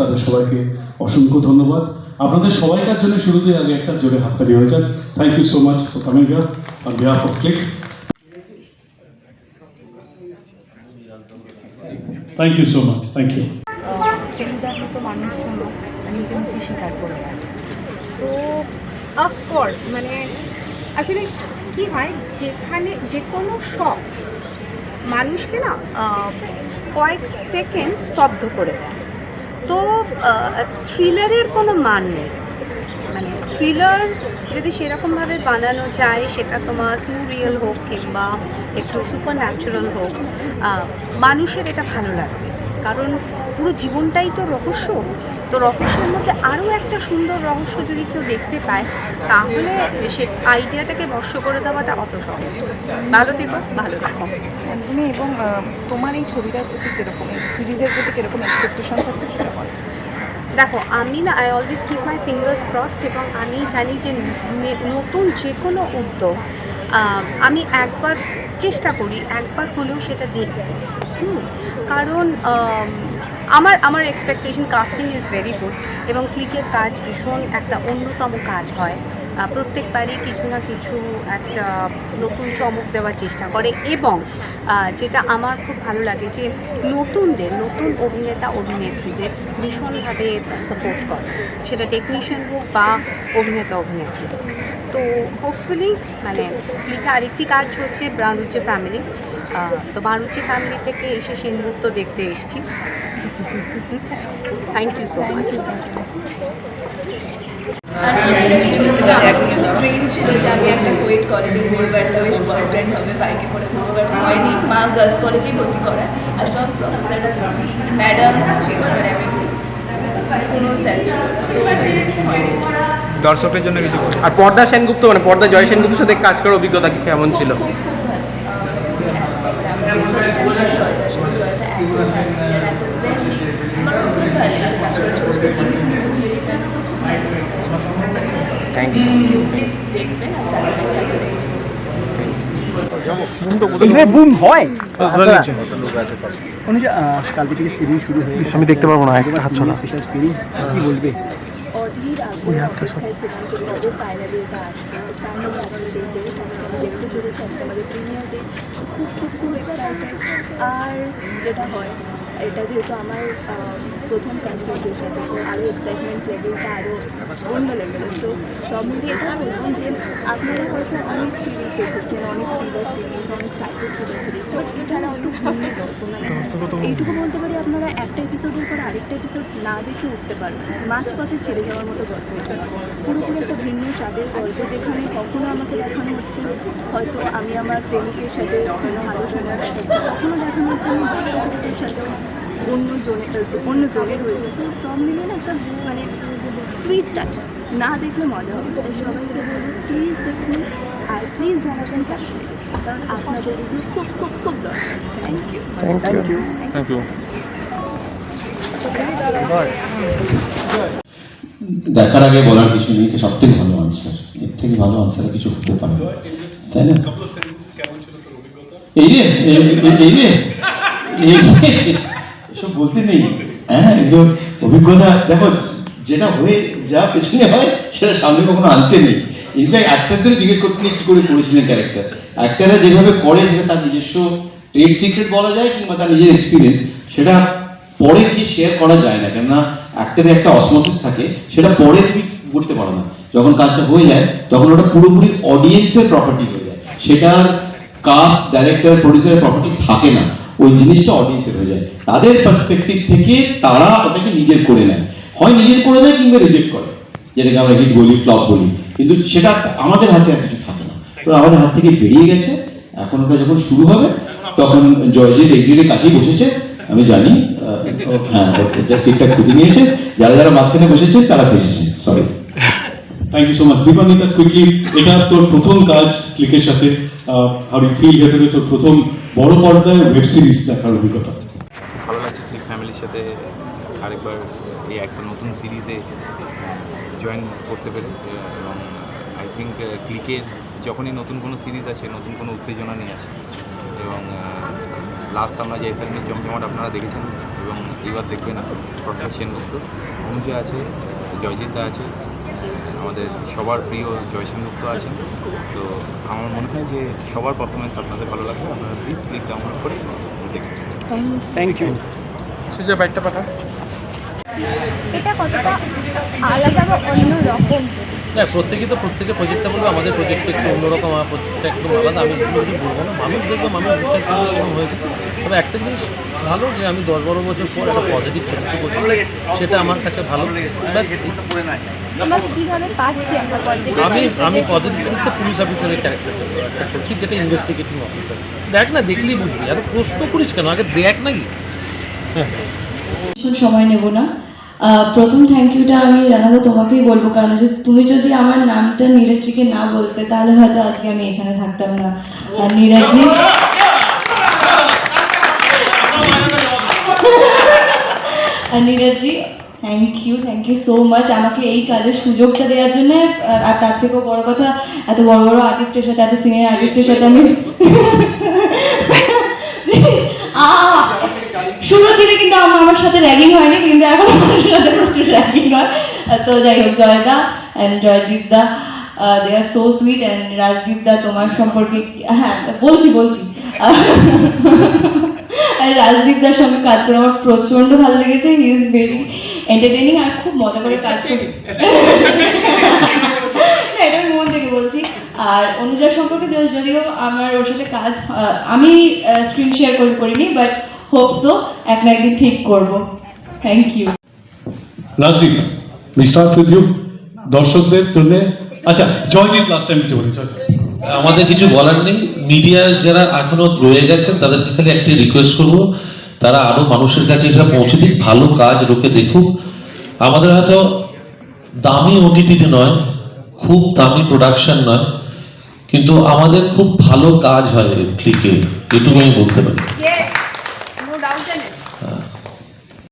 তাদের সবাইকে অসংখ্য ধন্যবাদ। আপনাদের সবাইকার জন্য শুরুতেই আগে একটা জোরে হাততালি হয়ে যাক। Thank you so much for coming on behalf of Klikk thank you so much thank you of course মানে আসলে কি হয়, যেখানে যে কোনো শখ মানুষকে না কয়েক সেকেন্ড স্তব্ধ করে দেয়। তো থ্রিলারের কোনো মান নেই। মানে থ্রিলার যদি সেরকমভাবে বানানো যায়, সেটা তোমার সুরিয়াল হোক কিংবা একটু সুপার ন্যাচারাল হোক মানুষের এটা ভালো লাগবে। কারণ পুরো জীবনটাই তো রহস্য। তো রহস্যের মধ্যে আরও একটা সুন্দর রহস্য যদি কেউ দেখতে পায়, তাহলে সে আইডিয়াটাকে বর্ষ করে দেওয়াটা অত সহজ। ভালো থেকো, ভালো থাকো। একদমই এবং তোমার এই ছবিটার প্রতি কীরকম সিরিজের প্রতি কীরকম এক্সপেকটেশন আছে দেখো আমি না I always keep my fingers crossed এবং আমি জানি যে নতুন যে কোনো উদ্যোগ আমি একবার চেষ্টা করি একবার হলেও সেটা দেখতে হুম, কারণ আমার আমার expectation casting is very good এবং ক্লিকের কাজ ভীষণ একটা অন্যতম কাজ হয়। প্রত্যেকবারই কিছু না কিছু একটা নতুন চমক দেওয়ার চেষ্টা করে এবং যেটা আমার খুব ভালো লাগে যে নতুনদের নতুন অভিনেতা অভিনেত্রীদের ভীষণভাবে সাপোর্ট করে। সেটা টেকনিশিয়ান হোক বা অভিনেতা, অভিনেত্রী। তো হোপফুলি মানে ক্লিকে আরেকটি কাজ হচ্ছে বাণুজ্য ফ্যামিলি তো বাণুজ্য ফ্যামিলি থেকে এসে সেই মুহূর্ত দেখতে এসেছি। থ্যাংক ইউ সো মাচ ছিল যে আমি একটা কোয়েট কলেজে পড়ব একটা বেশ বয়ফ্রেন্ড হবে বাইকে করে পড়ব হয়নি, মা গার্লস কলেজেই ভর্তি করায়। আর সব প্রফেসররা ম্যাডাম ছিল মানে আমি দর্শকের জন্য কিছু আর পর্দা সেনগুপ্ত মানে পর্দা জয় সেনগুপ্তের সাথে কাজ করার অভিজ্ঞতা কি কেমন ছিল থ্যাংক ইউ প্লিজ দেখবেন আর বুম হয় অনুজা কালকে থেকে স্ক্রিনিং শুরু হয়ে আমি দেখতে পারব না, একটা হাত ছড়া। স্পেশাল স্ক্রিনিং কি বলবে? তো খুব খুব খুব আর যেটা হয় এটা যেহেতু আমার প্রথম কাজ করছে সাথে তো আরও এক্সাইটমেন্ট লেভেলটা আরও অন্য লেভেলের তো সব মিলিয়ে এটা বললাম যে আপনারা হয়তো অনেক সিরিজ দেখেছেন অনেক থ্রিলার সিরিজ অনেক সাইকো থ্রিলার সিরিজ বাট এছাড়া একটু ভিন্ন গল্প মানে এইটুকু বলতে পারি আপনারা একটা এপিসোডের পর আরেকটা এপিসোড না দেখে উঠতে পারবেন। মাঝপথে ছেড়ে যাওয়ার মতো গল্প। পুরোপুরি একটা ভিন্ন স্বাদের গল্প যেখানে কখনো আমাকে দেখানো হচ্ছে হয়তো আমি আমার প্রেমিকের সাথে কোনো ভালো সময় কাটাচ্ছি কখনো দেখানো হচ্ছে আমি বাচ্চা ছেলেদের সাথেও অন্য জনে অন্য জনে রয়েছে তো সব মিলিয়ে না একটা মানে টুইস্ট আছে। না দেখলে মজা হবে তাই সবাইকে বলব প্লিজ দেখুন আর প্লিজ জানাবেন কেমন লেগেছে কারণ আপনাদের রিভিউ খুব খুব খুব দরকার। Thank you thank you thank you দেখার আগে বলার কিছু নেই এটা সব থেকে ভালো আনসার এর থেকে ভালো আনসার কিছু হতে পারে। তাই না? এই রে এই- এই- এই রে। এই রে, এসব বলতে নেই। হ্যাঁ এগুলো অভিজ্ঞতা দেখো যেটা হয়ে যা পেছনে হয় সেটা সামনে কখনো আনতে নেই। ইনফ্যাক্ট অ্যাক্টারদের জিজ্ঞেস করতে কী করে করেছিলেন ক্যারেক্টার অ্যাক্টাররা যেভাবে করে, সেটা তার নিজস্ব ট্রেড সিক্রেট বলা যায় কিংবা তার নিজের এক্সপিরিয়েন্স সেটা পরে গিয়ে শেয়ার করা যায় না। কেননা অ্যাক্টারের একটা অসমোসিস থাকে, সেটা পরে তুমি করতে পারো না। যখন কাজটা হয়ে যায়, তখন ওটা পুরোপুরি অডিয়েন্সের প্রপার্টি হয়ে যায়। সেটার কাস্ট ডাইরেক্টর প্রডিউসারের প্রপার্টি থাকে না। ওই জিনিসটা অডিয়েন্সের হয়ে যায়। তাদের পার্সপেক্টিভ থেকে তারা ওটাকে নিজের করে নেয়। হয় নিজের করে নেয় কিংবা রিজেক্ট করে। যেটাকে আমরা হিট বলি, ফ্লপ বলি। কিন্তু সেটা আমাদের হাতে আর কিছু থাকে না। তো আমাদের হাত থেকে বেরিয়ে গেছে। এখন ওটা যখন শুরু হবে, তখন জয়জিৎ এক্সিটের কাছেই বসেছে। আমি জানি হ্যাঁ সিটটা খুঁজে নিয়েছে। যারা যারা মাঝখানে বসেছে, তারা ফেসেছে। Sorry thank you so much Dipanwita quickly এটা তোর প্রথম কাজ ক্লিকের সাথে। হাউ ডু ফিল ভেতরে তোর প্রথম বড় পর্দায় ওয়েব সিরিজ দেখার অভিজ্ঞতা ভালো লাগছে ক্লিক ফ্যামিলির সাথে আরেকবার এই একটা নতুন সিরিজে জয়েন করতে পেরে এবং আই থিঙ্ক ক্লিকের যখনই নতুন কোনো সিরিজ আসে নতুন কোনো উত্তেজনা নিয়ে আসে। এবং লাস্ট আমরা যে এসআরমির জমজমাট আপনারা দেখেছেন এবং এইবার দেখবেন প্রফেসর সেনগুপ্ত। অনুজা আছে জয়জিৎ দা আছে আমাদের সবার প্রিয় জয় সেনগুপ্ত আছেন। তো আমার মনে হয় যে সবার পারফরমেন্স আপনাদের ভালো লাগবে আপনারা প্লিজ ক্লিক ডাউনলোড করে দেখবেন থ্যাংক ইউ সুজয় ব্যাটটা পাঠা এটা কতটা আলাদা বা অন্য রকম? না প্রত্যেকেই তো প্রত্যেকে প্রজেক্টটা বলব আমাদের প্রজেক্টটা একটু অন্যরকম আমার প্রজেক্টটা একটু আলাদা আমি কিছু বলব না। মানুষ দেখব মানুষ বিশ্বাস করবে এরকম হয়েছে। তবে একটা জিনিস ভালো যে আমি দশ বারো বছর পর একটা পজিটিভ চরিত্র করছি সেটা আমার কাছে ভালো। আমি আমি পজিটিভ চরিত্রে পুলিশ অফিসারের ক্যারেক্টারটা একটা করছি যেটা ইনভেস্টিগেটিং অফিসার দেখ না দেখলেই বুঝবি আর প্রশ্ন করিস কেন? আগে দেখ নাকি হ্যাঁ সময় নেব না। প্রথম থ্যাংক ইউটা আমি রানাদা তোমাকেই বলব, কারণ যে তুমি যদি আমার নামটা নীরজজিকে না বলতে, তাহলে হয়তো আজকে আমি এখানে থাকতাম না। আর নীরজজি আর Neeraj ji thank you thank you so much আমাকে এই কাজের সুযোগটা দেওয়ার জন্য। আর তার থেকেও বড় কথা, এত বড় বড় আর্টিস্টের সাথে, এত সিনিয়র আর্টিস্টের সাথে আমি কিন্তু আমার সাথে র্যাগিং হয়নি কিন্তু এখন আমার সাথে প্রচুর র্যাগিং হয়। তো যাই হোক Joy da and Joyjit da they are so sweet and Rajdeep da তোমার সম্পর্কে হ্যাঁ বলছি বলছি। আর রাজদীপ দার সঙ্গে কাজ করে আমার প্রচণ্ড ভালো লেগেছে হি ইজ ভেরি এন্টারটেনিং আর খুব মজা করে কাজ করি। না, এটা আমি মন থেকে বলছি। আর অনুজার সম্পর্কে যদি- যদিও আমার ওর সাথে কাজ আমি স্ক্রিন শেয়ার করে করিনি বাট হোপ সো এক একদিন ঠিক করব। Thank you Rajdeep we start with you দর্শকদের জন্য। আচ্ছা জয়জিৎ লাস্ট টাইম কিছু বলি আমাদের কিছু বলার নেই। মিডিয়া যারা এখনও রয়ে গেছেন তাদেরকে খালি একটি রিকোয়েস্ট করব তারা আরও মানুষের কাছে এসে পৌঁছে দিক ভালো কাজ লোকে দেখুক। আমাদের হয়তো দামি ওটিটি নয় খুব দামি প্রোডাকশন নয় কিন্তু আমাদের খুব ভালো কাজ হয় ক্লিকে এটুকু আমি বলতে পারি।